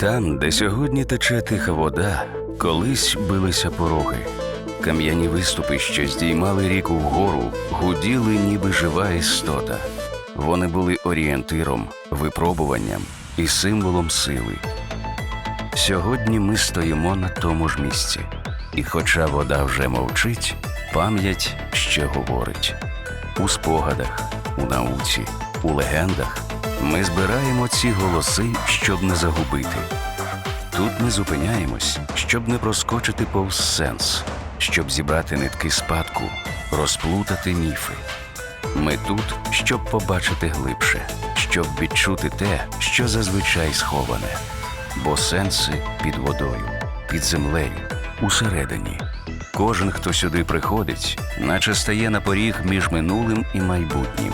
Там, де сьогодні тече тиха вода, колись билися пороги. Кам'яні виступи, що здіймали ріку вгору, гуділи, ніби жива істота. Вони були орієнтиром, випробуванням і символом сили. Сьогодні ми стоїмо на тому ж місці, і хоча вода вже мовчить, пам'ять ще говорить. У спогадах, у науці, у легендах ми збираємо ці голоси, щоб не загубити. Тут ми зупиняємось, щоб не проскочити повз сенс, щоб зібрати нитки спадку, розплутати міфи. Ми тут, щоб побачити глибше, щоб відчути те, що зазвичай сховане. Бо сенси під водою, під землею, усередині. Кожен, хто сюди приходить, наче стає на поріг між минулим і майбутнім.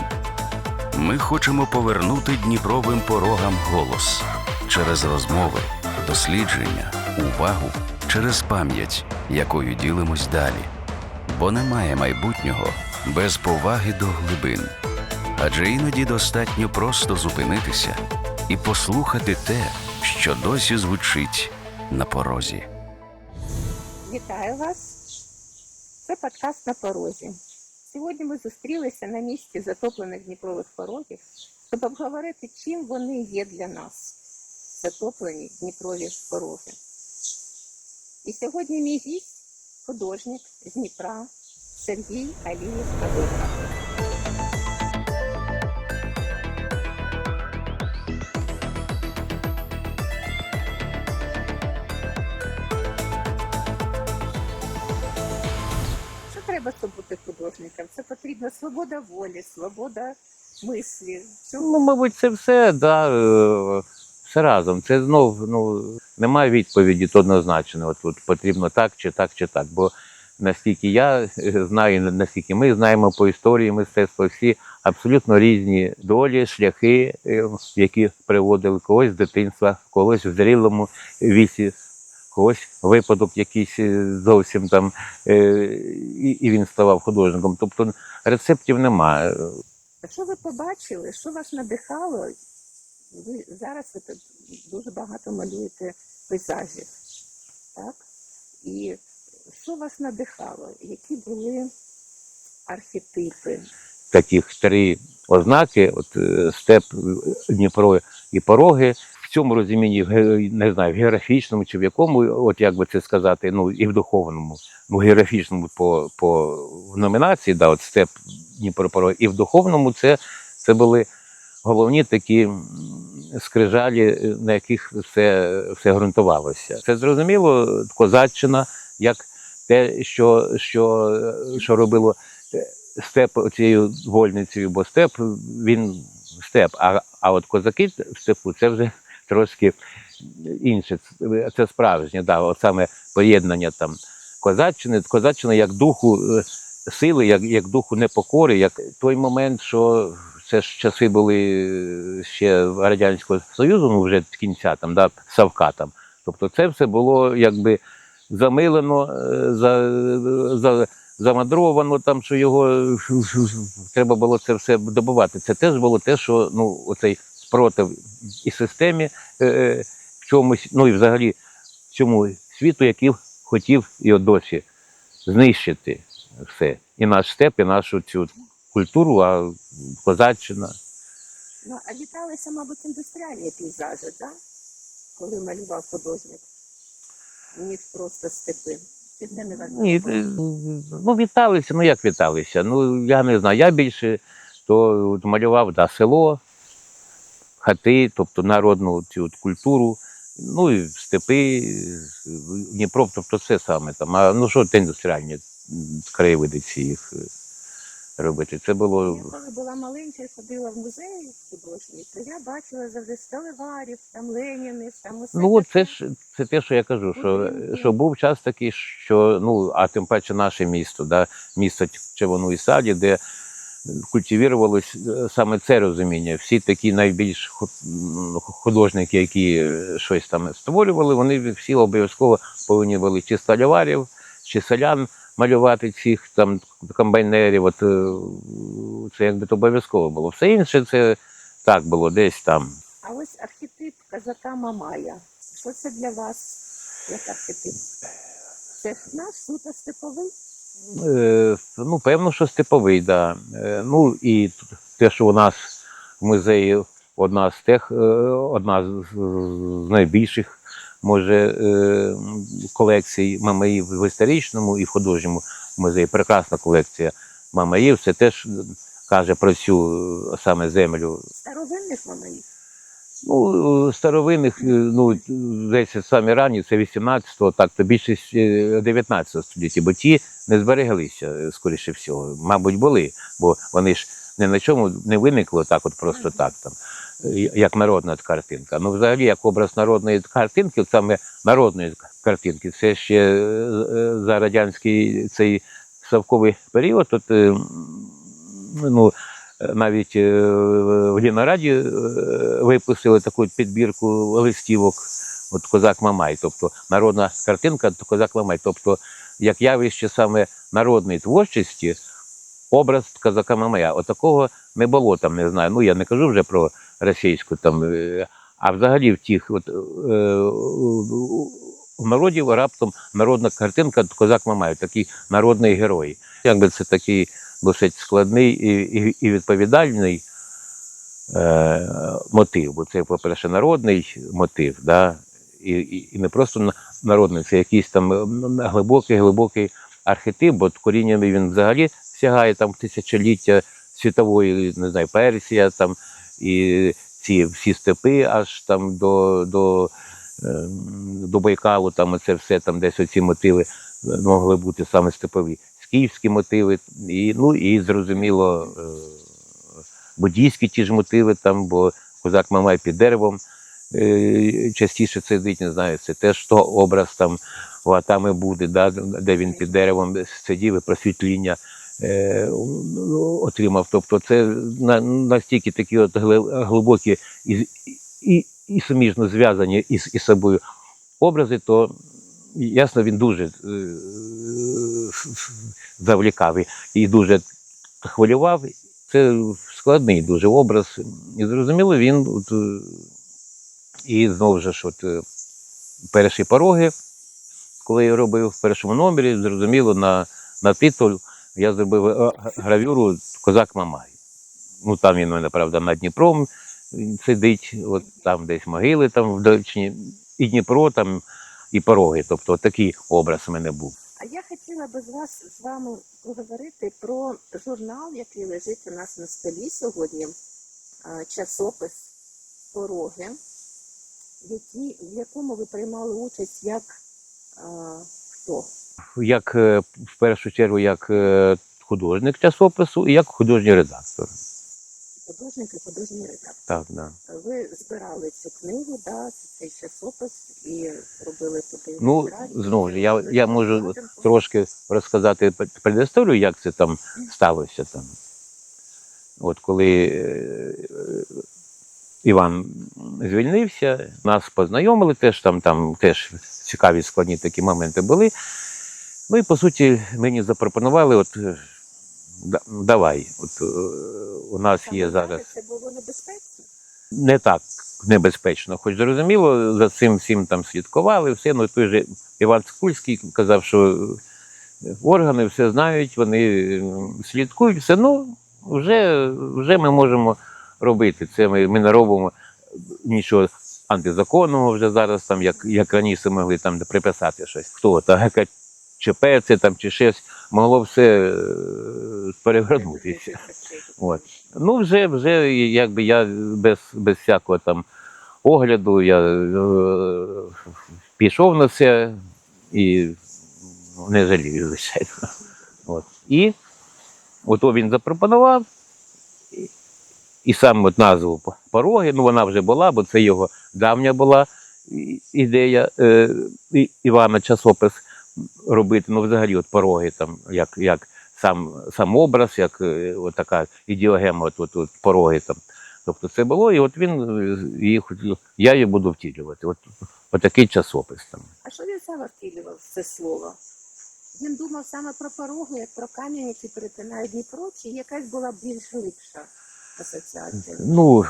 Ми хочемо повернути Дніпровим порогам голос через розмови, дослідження, увагу, через пам'ять, якою ділимось далі. Бо немає майбутнього без поваги до глибин. Адже іноді достатньо просто зупинитися і послухати те, що досі звучить на порозі. Вітаю вас! Це подкаст на порозі. Сьогодні ми зустрілися на місці затоплених Дніпрових порогів, щоб обговорити, чим вони є для нас, затоплені Дніпрові пороги. І сьогодні мій гість художник з Дніпра Сергій Алієв Кадурка. Треба, щоб бути художником? Це потрібна свобода волі, свобода мислі. Ну, мабуть, це все, да, е, все разом. Це знов ну, немає відповіді однозначно. От, от потрібно так чи так, чи так. Бо наскільки я е, знаю, наскільки ми знаємо по історії мистецтва, всі абсолютно різні долі, шляхи, е, які приводили когось з дитинства, когось в зрілому віці. Когось випадок якийсь е, зовсім там, е, і, він ставав художником. Тобто рецептів немає. А що ви побачили? Що вас надихало? Ви зараз ви дуже багато малюєте пейзажів, так? І що вас надихало? Які були архетипи? таких три ознаки: от е, степ, Дніпро і пороги. Цьому розумінні, не знаю, в географічному чи в якому, от як би це сказати, ну і в духовному, ну, географічному по, по номінації, да, от степ Дніпропорог, і в духовному це, це були головні такі скрижалі, на яких все, все ґрунтувалося. Це зрозуміло, козаччина, як те, що, що, що робило степ цією вольницею, бо степ він степ. А, а от козаки в степу це вже трошки інше. Це- справжнє, да, от саме поєднання там козаччини, козаччина як духу е, сили, як, як духу непокори, як той момент, що це ж часи були е, ще Радянського Союзу, ну вже з кінця там, да, Савка там. Тобто це все було якби замилено, е, за, за, замадровано, там, що його треба було це все добувати. Це теж було те, що ну, оцей спротив і системі е, в чомусь, ну і взагалі цьому світу, який хотів і досі знищити все. І наш степ, і нашу цю культуру, а козаччина. Ну, а віталися, мабуть, індустріальні пейзажі, так? Коли малював художник, ніж просто степи. Ні, е, ну віталися, ну як віталися? Ну я не знаю. Я більше то малював да, село, хати, тобто народну цю от культуру, ну і степи, Дніпро, тобто все саме там. А ну що те індустріальні краєвиди ці їх е, робити? Це було. Я коли була маленька і ходила в музеї художній, то я бачила завжди сталеварів, там Ленінів, там усе Ну, це ж це те, що я кажу, що, що був час такий, що ну, а тим паче наше місто, да, місто Чевону і Саді, де культивувалось е, саме це розуміння. Всі такі найбільш ху- художники, які е, щось там створювали, вони всі обов'язково повинні були чи сталяварів, чи селян малювати цих там комбайнерів. От е, це якби то обов'язково було. Все інше це так було десь там. А ось архетип казака Мамая. Що це для вас як архетип? Це ж наш суто степовий? Е, ну, певно, що степовий, да. Е, ну і те, що у нас в музеї одна з тех, е, одна з, найбільших, може, колекцій мамаїв в історичному і в художньому музеї. Прекрасна колекція мамаїв. Це теж каже про цю саме землю. Старовинних мамаїв? Ну, старовинних, е, ну, десь самі ранні, це 18-го, так, то більшість е, 19 століття, бо ті не збереглися, е, скоріше всього. Мабуть, були, бо вони ж не на чому не виникло так, от просто так там, е, як народна картинка. Ну, взагалі, як образ народної картинки, саме народної картинки, це ще е, е, за радянський цей совковий період. От, е, ну, Е, навіть е, в Лінараді е, випустили таку підбірку листівок, от Козак Мамай, тобто народна картинка Козак Мамай. Тобто, як явище саме народної творчості, образ козака Мамая. От не було там, не знаю. Ну я не кажу вже про російську там, е, а взагалі в тих от, у народів раптом народна картинка Козак Мамай, такий народний герой. Якби це такий досить складний і, і, і відповідальний е, мотив, бо це, по-перше, народний мотив, да? і, і, і не просто народний, це якийсь там глибокий, глибокий архетип, бо коріннями він взагалі сягає там тисячоліття світової, не знаю, Персія, там, і ці всі степи аж там до, до, е, до Байкалу, там це все там десь оці мотиви е, могли бути саме степові скіфські мотиви, і, ну і зрозуміло, е, буддійські ті ж мотиви, там, бо козак Мамай під деревом е, частіше сидить, не знаю, це теж то образ там у Атами буде, да, де він під деревом сидів і просвітління е, отримав. Тобто це на, настільки такі от глибокі і, і, і суміжно зв'язані із, із собою образи, то ясно, він дуже е, завлікав і- дуже хвилював. Це складний дуже образ. І зрозуміло, він от, е, і знову ж от, е, перші пороги, коли я робив в першому номері, зрозуміло, на, на титул я зробив гравюру Козак Мамай. Ну там він, мене, правда, над Дніпром сидить, от там десь могили там в Дальчині, і Дніпро там, і пороги. Тобто такий образ у мене був. А я хотіла би з вас з вами поговорити про журнал, який лежить у нас на столі сьогодні, часопис Пороги, які, в якому ви приймали участь як а, хто? Як е, в першу чергу, як е, художник часопису і як художній редактор. Художник і художній редактор. Так, да. Ви збирали цю книгу, да, цей часопис і робили туди. Ну, знову ж, я, я можу трошки розказати предісторію, як це там сталося там. От коли е, Іван звільнився, нас познайомили, теж там, там теж цікаві складні такі моменти були. Ну і по суті мені запропонували, от давай, от е, у нас Саме є зараз Це було небезпечно. не так небезпечно, хоч зрозуміло, за цим всім там слідкували, все. Ну той же Іван Скульський казав, що органи все знають, вони слідкують, все. Ну, вже, вже ми можемо робити. Це ми, ми не робимо нічого антизаконного вже зараз, там, як, як раніше могли там приписати щось. Хто та яка ЧП там чи щось, могло все е, перевернутися. От. Ну, вже, вже якби я без, без всякого там огляду, я е, пішов на це і не жалію, звичайно. От. І от він запропонував. І, і сам от назву пороги, ну вона вже була, бо це його давня була ідея е, Івана часопис робити. Ну, взагалі, от пороги, там, як, як сам, сам образ, як е, от така ідеогема, от, от, от пороги там. Тобто це було, і от він е, її хотів, я її буду втілювати. От, от такий часопис там. А що він саме втілював це слово? Він думав саме про пороги, як про камінь, який перетинає Дніпро, чи якась була більш глибша асоціація? Ну,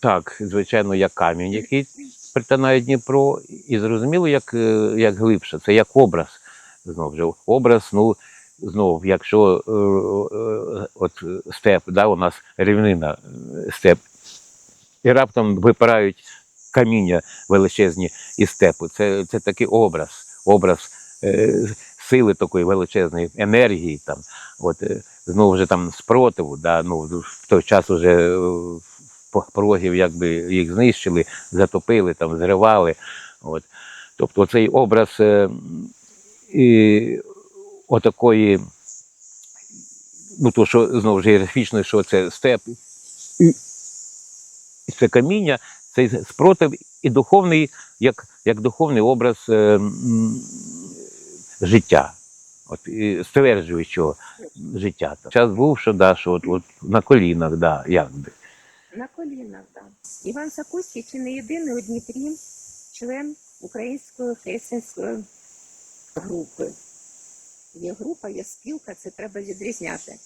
так, звичайно, як камінь, який притинає Дніпро, і зрозуміло, як, е, як глибше. Це як образ. Знову ж образ, ну, знову, якщо е, е, от степ, да, у нас рівнина е, степ, і раптом випирають каміння величезні із степу. Це, це такий образ, образ сили такої величезної енергії, там, от, знову ж там спротиву, да, ну, в той час вже порогів якби їх знищили, затопили, там, зривали. От. Тобто цей образ і, отакої, ну то, що знову ж географічно, що це степ, і, це каміння, цей спротив і духовний, як, як духовний образ е, м, життя, от, і стверджуючого життя. Час був, що, да, що от, от на колінах, да, якби. На колінах, так. Іван Сакуський чи не єдиний у Дніпрі член української християнської групи. Є група, є спілка, це треба відрізняти.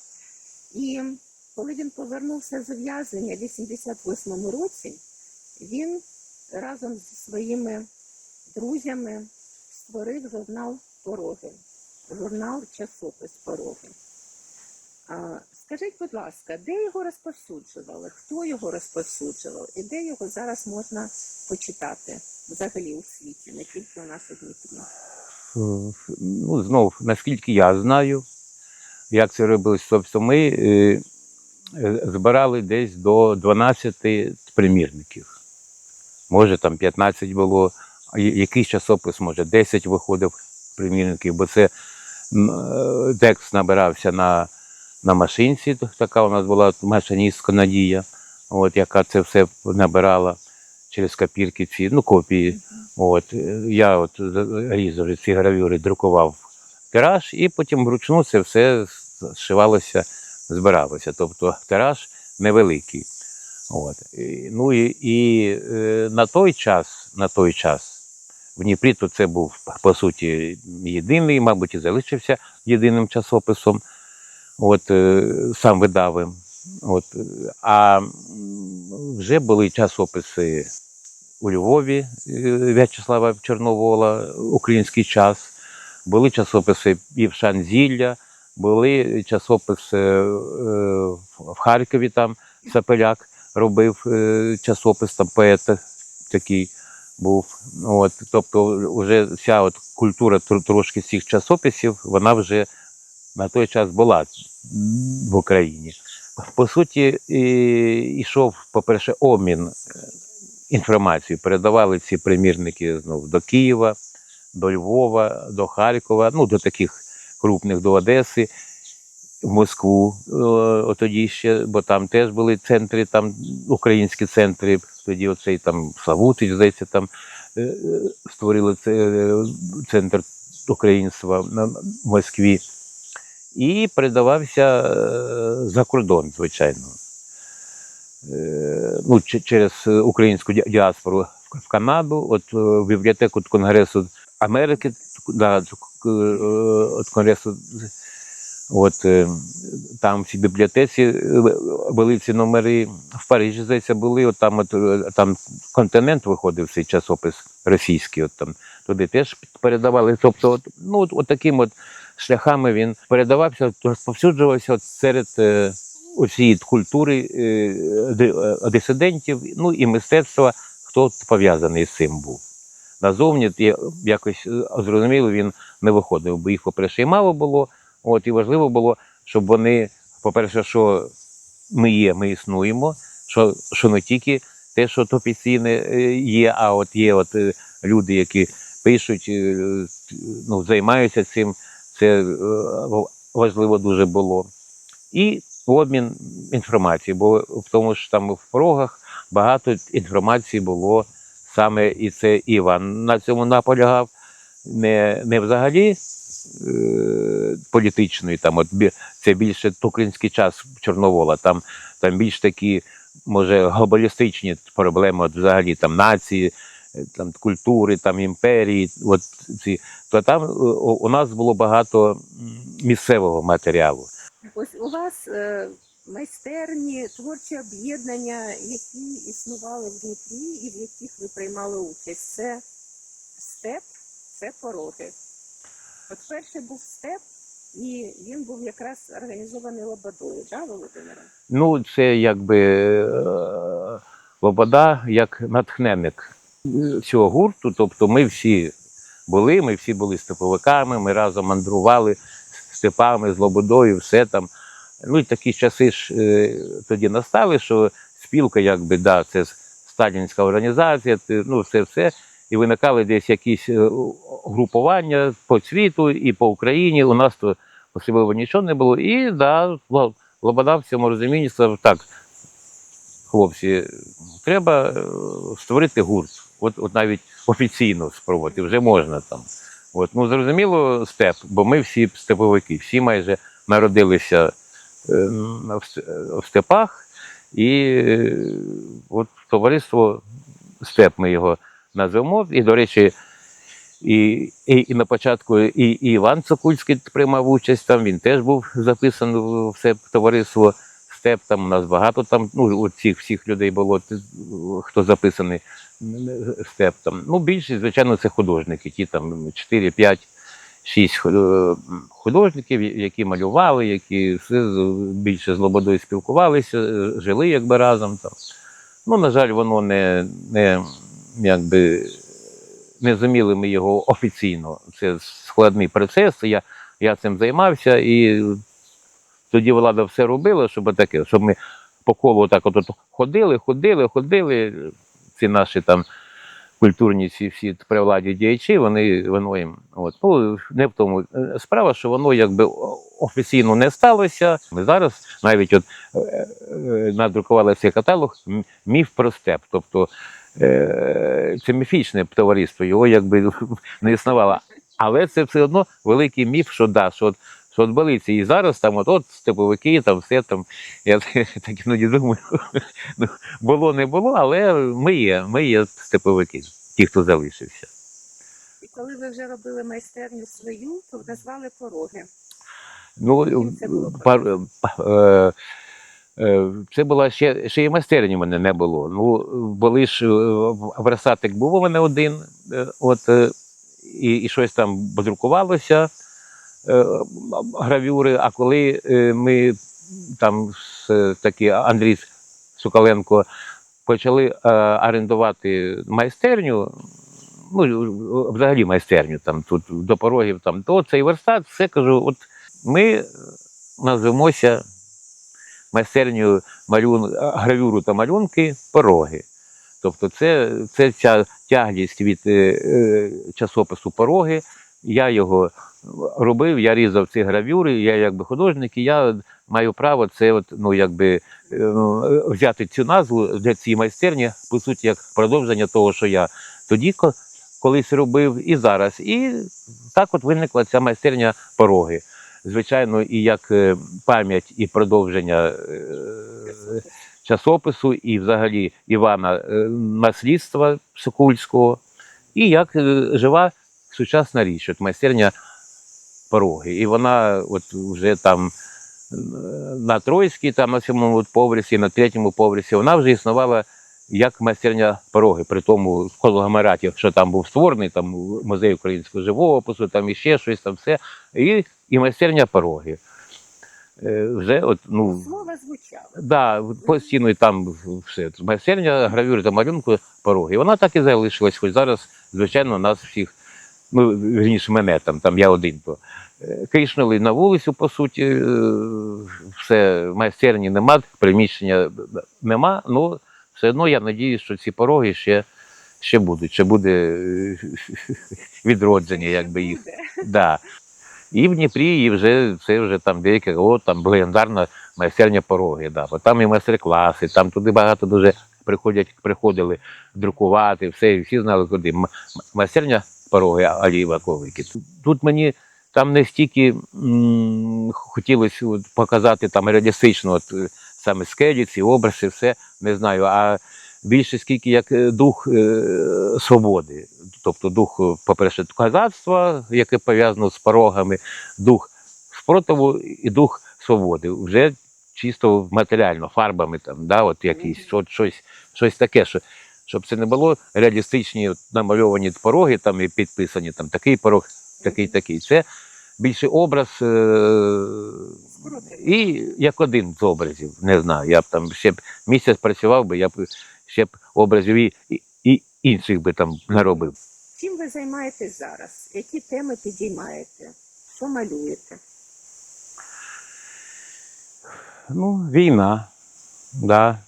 І коли він повернувся з ув'язнення в 88-му році, він разом зі своїми друзями створив журнал Пороги, журнал часопис Пороги. Скажіть, будь ласка, де його розповсюджували? Хто його розповсюджував і де його зараз можна почитати взагалі у світі, не тільки у нас у Дніпрі? Ну, знов, наскільки я знаю, як це робилось, тобто ми е, е, збирали десь до 12 примірників. Може, там 15 було, якийсь часопис, може, 10 виходив примірників, бо це е, текст набирався на, на машинці, така у нас була машиністка Надія, от, яка це все набирала через копірки ці, ну, копії. От, е, я от різав ці гравюри, друкував тираж, і потім вручну це все зшивалося, збиралося. Тобто тираж невеликий. От. І, ну і, і е, на той час, на той час в Дніпрі то це був по суті єдиний, мабуть, і залишився єдиним часописом, от, е, сам видавим. От, а вже були часописи у Львові е, В'ячеслава Чорновола, український час, були часописи в були часописи е, в Харкові, там Сапеляк робив е, часопис, там поет такий був. От, тобто, вже вся от культура трошки цих часописів, вона вже на той час була в Україні. По суті, і, йшов, по-перше, обмін інформацією. Передавали ці примірники знов до Києва, до Львова, до Харкова, ну до таких крупних, до Одеси, в Москву е, тоді ще, бо там теж були центри, там українські центри. Тоді оцей там Славутич, здається, там е, е, створили це, центр українства в Москві. І передавався за кордон, звичайно. Е, Ну, через українську діаспору в- Канаду, от е, в бібліотеку Конгресу Америки, да, е, от Конгресу, от е, там в цій бібліотеці е, були ці номери. В Парижі, здається, були, от там, от, е, там континент виходив цей часопис російський, от там туди теж передавали. Тобто, от, ну, от, от таким от шляхами він передавався, розповсюджувався серед е, культури е, е, дисидентів, ну і мистецтва, хто пов'язаний з цим був. Назовні якось е, зрозуміло, він не виходив, бо їх, по-перше, і мало було. От, і важливо було, щоб вони, по-перше, що ми є, ми існуємо, що, що не тільки те, що то офіційне е, є, а от є от люди, які пишуть, ну, займаються цим, це важливо дуже було. І обмін інформацією, бо в тому ж там в порогах багато інформації було саме і це Іван на цьому наполягав, не, не взагалі е, політичної, там от це більше український час Чорновола, там, там більш такі, може, глобалістичні проблеми, от взагалі там нації, е, там культури, там імперії, от ці, то там е, у нас було багато місцевого матеріалу. Ось у вас е, майстерні, творчі об'єднання, які існували в Дніпрі і в яких ви приймали участь. Це степ, це пороги. От перший був степ, і він був якраз організований Лободою, да, Володимире? Ну, це якби е, Лобода як натхненник цього гурту. Тобто ми всі були, ми всі були степовиками, ми разом мандрували степами з Лободою, все там. Ну і такі часи ж е, тоді настали, що спілка, якби, да, це сталінська організація, ти- ну, все все. І виникали десь якісь е, групування по світу і по Україні. У нас то особливо нічого не було. І да, Ло- Лобода в цьому розумінні сказав, так, хлопці, треба е, створити гурт. От, от навіть офіційно спробувати, вже можна там. От, ну, зрозуміло, степ, бо ми всі степовики, всі майже народилися е, в, степах, і е, от товариство степ ми його назвемо. І, до речі, і, і, і на початку і, і Іван Цокульський приймав участь там, він теж був записаний в це товариство степ. Там у нас багато там, ну, цих всіх людей було, хто записаний степ. Там. Ну, більшість, звичайно, це художники, ті там 4, 5, 6 художників, які малювали, які все більше з Лободою спілкувалися, е, жили якби разом. Там. Ну, на жаль, воно не, не якби не зуміли ми його офіційно. Це складний процес. Я, я цим займався, і тоді влада все робила, щоб таке, щоб ми по колу так от, от ходили, ходили, ходили. Ці наші там культурні ці всі при діячі, вони воно їм. От. Ну, не в тому е, справа, що воно якби офіційно не сталося. Ми зараз навіть от е, е, надрукували цей каталог міф про степ. Тобто це міфічне товариство, його якби не існувало. Але це все одно великий міф, що да, що от, були і зараз там от, от степовики, там все там. Я так іноді думаю, ну, було не було, але ми є, ми є степовики, ті, хто залишився. І коли ви вже робили майстерню свою, то назвали пороги. Ну, пар, е, е, це була ще, ще і майстерні в мене не було. Ну, були ж е, версатик був у мене один, е, от, е, і, і щось там подрукувалося, е, гравюри. А коли е, ми там е, такі Андрій Сукаленко почали е, орендувати майстерню, ну, взагалі майстерню, там тут до порогів, там, то цей верстат, все кажу, от ми назвемося майстернею малюн... гравюру та малюнки пороги. Тобто це, це ця тяглість від е, е, часопису пороги. Я його робив, я різав ці гравюри, я якби художник, і я маю право це от, ну, якби, е, взяти цю назву для цієї майстерні, по суті, як продовження того, що я тоді колись робив, і зараз. І так от виникла ця майстерня пороги. Звичайно, і як е, пам'ять і продовження е, часопису, і взагалі Івана наслідства Сокульського, і як жива сучасна річ, от майстерня пороги. І вона от вже там е, на Тройській, там на сьомому поверсі, на третьому поверсі, вона вже існувала як майстерня пороги, при тому конгломераті, що там був створений, там музей українського живопису, там іще щось там все. І, і майстерня пороги. Е, Вже от, ну, Слово звучало. Да, постійно і там все. Майстерня, гравюри та малюнку пороги. І вона так і залишилась, хоч зараз, звичайно, нас всіх, ну, вірніше мене там, там я один то. е, Крішнули на вулицю, по суті, е, все, майстерні нема, приміщення нема. Ну, все одно я надіюсь, що ці пороги ще, ще будуть, ще буде е, відродження, якби їх. Да. І в Дніпрі, і вже це вже там деяке, о, там легендарна майстерня пороги. Да. Бо там і майстер-класи, там туди багато дуже приходять, приходили друкувати, все, і всі знали куди. Майстерня пороги Алії Ваковики. Тут, мені там не стільки хотілося от показати там реалістично, от, е, саме скелі, ці образи, все не знаю. А більше скільки як е, дух е, свободи. Тобто дух, е, по-перше, козацтва, яке пов'язано з порогами, дух спротиву і дух свободи. Вже чисто матеріально, фарбами там, да, от якісь, от щось, щось таке, що, щоб це не було реалістичні намальовані пороги там і підписані, там такий порог, такий, такий. Це більше образ. Е- і як один з образів, не знаю. Я б там ще б місяць працював би, я б ще б образів і, і, і інших би там наробив. Чим ви займаєтесь зараз? Які теми підіймаєте? Що малюєте? Ну, війна, да.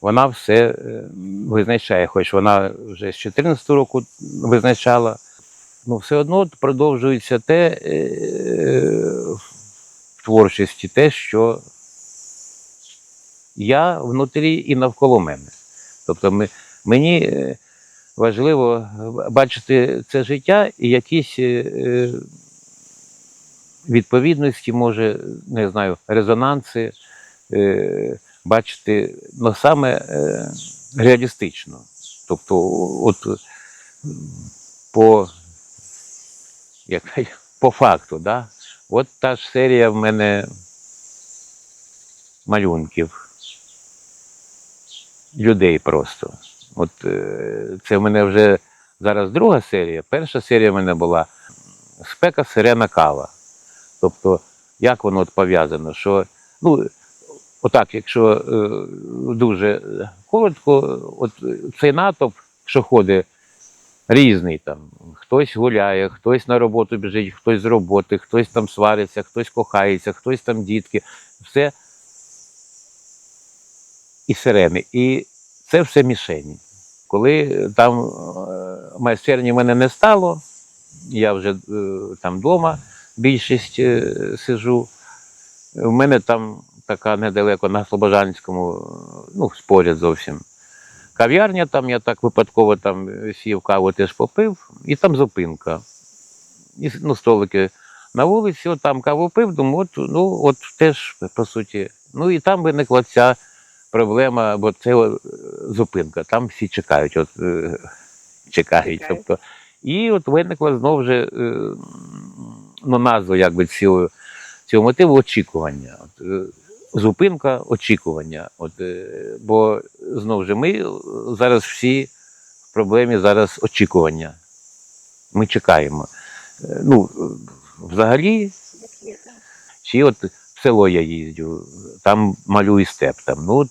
Вона все е, визначає, хоч вона вже з 14 року визначала. Ну, все одно продовжується те е, в творчості, те, що я внутрі і навколо мене. Тобто ми, мені е, важливо бачити це життя і якісь відповідності, може, не знаю, резонанси бачити ну, саме е, реалістично. Тобто, от по, як, по факту, да? от та ж серія в мене малюнків. Людей просто. От е, це в мене вже зараз друга серія. Перша серія в мене була спека, сирена кава. Тобто, як воно от пов'язано, що ну, отак, якщо е, дуже коротко, от цей натовп, що ходить, різний там. Хтось гуляє, хтось на роботу біжить, хтось з роботи, хтось там свариться, хтось кохається, хтось там дітки. Все і сирени. І це все мішені. Коли там е, майстерні в мене не стало, я вже е, там вдома більшість е, сижу. У мене там така недалеко на Слобожанському, ну, споряд зовсім. Кав'ярня, там я так випадково там сів каву теж попив, і там зупинка. І, ну, столики на вулиці, от там каву пив, думаю, от, ну, от теж, по суті. Ну і там виникла ця проблема, бо це е, зупинка, там всі чекають, от, е, чекають. Тобто, і от виникла знову ж е, ну, назва якби, цього, цього мотиву очікування. От, зупинка очікування. От, е, бо знову ж ми зараз всі в проблемі зараз очікування. Ми чекаємо. Е, Ну, взагалі, чи от в село я їздю, там малюю степ. Там. Ну, от,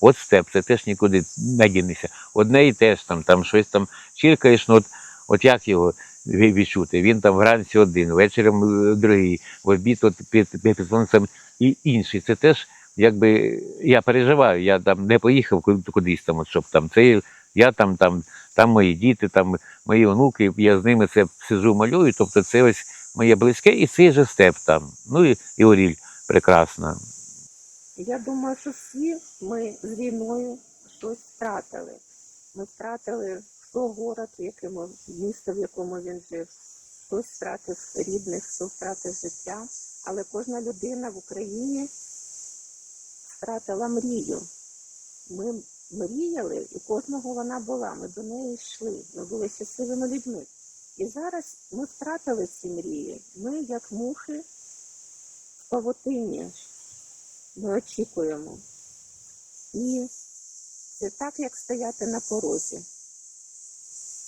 от степ, це теж нікуди не дінешся. Одне і теж там, там щось там чіркаєш, ну от, от як його ві- відчути? Він там вранці один, вечором е, другий, в обід от під, під, під сонцем і інший. Це теж якби я переживаю, я там не поїхав кудись там, щоб там це. Я там, там, там мої діти, там мої онуки, я з ними це сижу, малюю. Тобто це ось моє близьке, і цей же степ там. Ну і, і Оріль прекрасна. Я думаю, що всі ми з війною щось втратили. Ми втратили хто город, якому місто, в якому він жив, хтось втратив рідних, хто втратив життя. Але кожна людина в Україні втратила мрію. Ми мріяли, і кожного вона була. Ми до неї йшли. Ми були щасливими людьми. І зараз ми втратили ці мрії. Ми, як мухи, в павутині. Ми очікуємо. І це так, як стояти на порозі.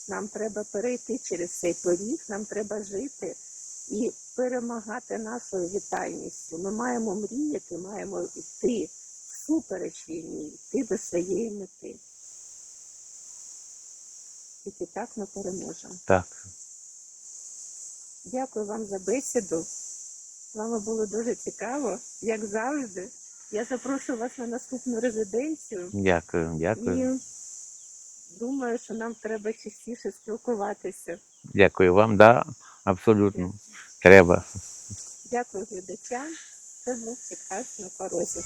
Нам треба перейти через цей поріг, нам треба жити і перемагати нашою вітальністю. Ми маємо мріяти, маємо йти всупереч війні, йти до своєї мети. Тільки так ми переможемо. Так. Дякую вам за бесіду. З вами було дуже цікаво, як завжди. Я запрошую вас на наступну резиденцію Дякую, дякую. і думаю, що нам треба частіше спілкуватися. Дякую вам, да, абсолютно. Треба. Дякую глядачам. Це був підкаст на порозі.